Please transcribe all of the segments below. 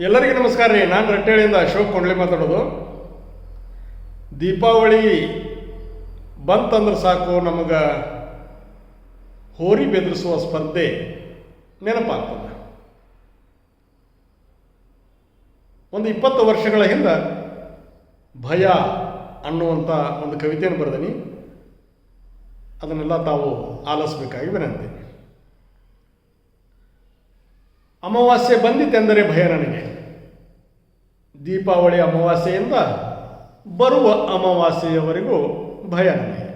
ಎಲ್ಲರಿಗೂ ನಮಸ್ಕಾರ ರೀ. ನಾನು ರಟ್ಟೇಳಿಯಿಂದ ಅಶೋಕ್ ಕೊಂಡ್ಲಿ ಮಾತಾಡೋದು. ದೀಪಾವಳಿ ಬಂತಂದ್ರೆ ಸಾಕು, ನಮಗೆ ಹೋರಿ ಬೆದರಿಸುವ ಸ್ಪರ್ಧೆ ನೆನಪಾಗ್ತದೆ ಒಂದು ಇಪ್ಪತ್ತು ವರ್ಷಗಳ ಹಿಂದೆ ಭಯ ಅನ್ನುವಂಥ ಒಂದು ಕವಿತೆಯನ್ನು ಬರೆದೀನಿ. ಅದನ್ನೆಲ್ಲ ತಾವು ಆಲಿಸ್ಬೇಕಾಗಿ ವಿನಂತಿ. ಅಮಾವಾಸ್ಯೆ ಬಂದಿತೆಂದರೆ ಭಯ ನನಗೆ. ದೀಪಾವಳಿ ಅಮಾವಾಸ್ಯೆಯಿಂದ ಬರುವ ಅಮಾವಾಸ್ಯೆಯವರೆಗೂ ಭಯ ನನಗೆ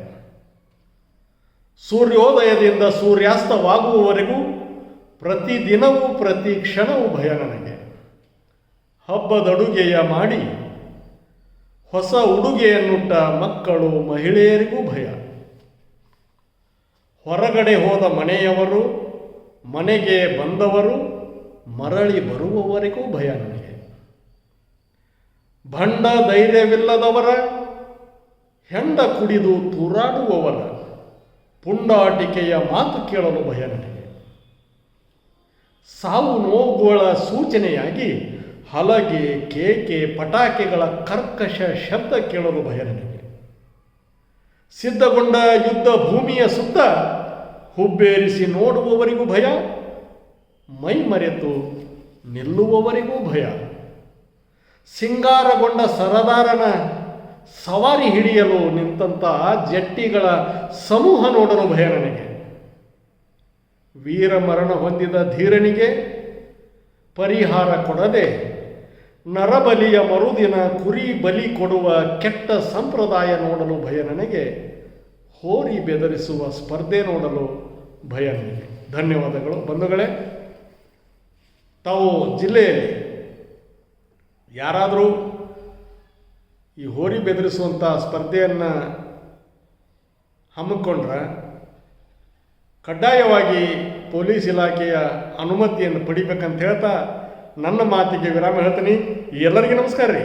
ಸೂರ್ಯೋದಯದಿಂದ ಸೂರ್ಯಾಸ್ತವಾಗುವವರೆಗೂ ಪ್ರತಿದಿನವೂ, ಪ್ರತಿ ಕ್ಷಣವೂ ಭಯ ನನಗೆ ಹಬ್ಬದಡುಗೆಯ ಮಾಡಿ ಹೊಸ ಉಡುಗೆಯನ್ನುಟ್ಟ ಮಕ್ಕಳು ಮಹಿಳೆಯರಿಗೂ ಭಯ. ಹೊರಗಡೆ ಹೋದ ಮನೆಯವರು, ಮನೆಗೆ ಬಂದವರು, ಮರಳಿ ಬರುವವರೆಗೂ ಭಯ ನನಗೆ ಭಂಡ ಧೈರ್ಯವಿಲ್ಲದವರ, ಹೆಂಡ ಕುಡಿದು ತೂರಾಡುವವರ, ಪುಂಡಾಟಿಕೆಯ ಮಾತು ಕೇಳಲು ಭಯ ನನಗೆ ಸಾವು ನೋವುಗಳ ಸೂಚನೆಯಾಗಿ ಹಲಗೆ ಕೇಕೆ ಪಟಾಕಿಗಳ ಕರ್ಕಶ ಶಬ್ದ ಕೇಳಲು ಭಯ ನನಗೆ ಸಿದ್ಧಗೊಂಡ ಯುದ್ಧ ಭೂಮಿಯ ಸುತ್ತ ಹುಬ್ಬೇರಿಸಿ ನೋಡುವವರಿಗೂ ಭಯ ಮೈ ಮರೆತು ನಿಲ್ಲುವವರಿಗೂ ಭಯ. ಸಿಂಗಾರಗೊಂಡ ಸರದಾರನ ಸವಾರಿ ಹಿಡಿಯಲು ನಿಂತಹ ಜಟ್ಟಿಗಳ ಸಮೂಹ ನೋಡಲು ಭಯ ನನಗೆ ವೀರ ಮರಣ ಹೊಂದಿದ ಧೀರನಿಗೆ ಪರಿಹಾರ ಕೊಡದೆ ನರಬಲಿಯ ಮರುದಿನ ಕುರಿ ಬಲಿ ಕೊಡುವ ಕೆಟ್ಟ ಸಂಪ್ರದಾಯ ನೋಡಲು ಭಯ ನನಗೆ ಹೋರಿ ಬೆದರಿಸುವ ಸ್ಪರ್ಧೆ ನೋಡಲು ಭಯ ನನಗೆ ಧನ್ಯವಾದಗಳು ಬಂಧುಗಳೇ. ತಾವು ಜಿಲ್ಲೆಯಲ್ಲಿ ಯಾರಾದರೂ ಈ ಹೋರಿ ಬೆದರಿಸುವಂಥ ಸ್ಪರ್ಧೆಯನ್ನು ಹಮ್ಮಿಕೊಂಡ್ರೆ ಕಡ್ಡಾಯವಾಗಿ ಪೊಲೀಸ್ ಇಲಾಖೆಯ ಅನುಮತಿಯನ್ನು ಪಡಿಬೇಕಂತ ಹೇಳ್ತಾ ನನ್ನ ಮಾತಿಗೆ ವಿರಾಮ ಹೇಳ್ತೀನಿ. ಎಲ್ಲರಿಗೂ ನಮಸ್ಕಾರ ರೀ.